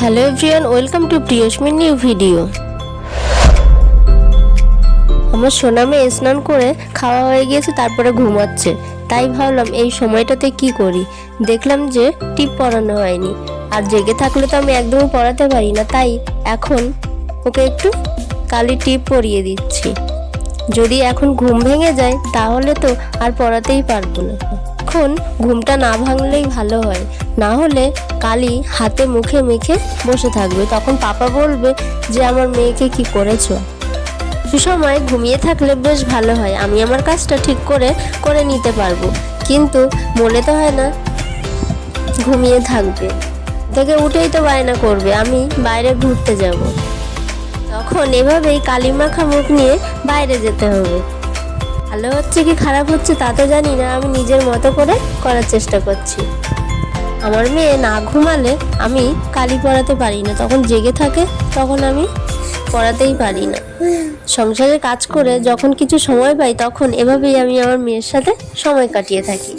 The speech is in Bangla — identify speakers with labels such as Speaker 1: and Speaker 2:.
Speaker 1: Hello everyone welcome to Priyasmin new video আমার সোনা মেয়ে স্নান করে খাওয়া হয়ে গিয়েছে, তারপরে ঘুমাচ্ছে। তাই ভাবলাম এই সময়টাতে কি করি? দেখলাম যে টিপ পরানো হয়নি। আর জেগে থাকলে তো আমি একদমই পড়াতে পারি না, তাই এখন ওকে একটু কালি টিপ পরিয়ে দিচ্ছি। যদি এখন ঘুম ভেঙে যায়, তাহলে তো আর পড়াতেই পারব না। এখন ঘুমটা না ভাঙলেই ভালো হয়। না হলে কালি হাতে মুখে মেখে বসে থাকবে। তখন পাপা বলবে যে, আমার মেয়েকে কি করেছ? সুসময় ঘুমিয়ে থাকলে বেশ ভালো হয়। আমি আমার কাজটা ঠিক করে করে নিতে পারব। কিন্তু মনে তো হয় না, ঘুমিয়ে থাকবে। থেকে উঠেই তো বায়না করবে, আমি বাইরে ঘুরতে যাব। তখন এভাবেই কালিমাখা মুখ নিয়ে বাইরে যেতে হবে। ভালো হচ্ছে কি খারাপ হচ্ছে তা তো জানি না, আমি নিজের মতো করে করার চেষ্টা করছি। আমার মেয়ে না ঘুমালে আমি কালি পড়াতে পারি না, তখন জেগে থাকে, তখন আমি পড়াতেই পারি না। সংসারে কাজ করে যখন কিছু সময় পাই, তখন এভাবেই আমি আমার মেয়ের সাথে সময় কাটিয়ে থাকি।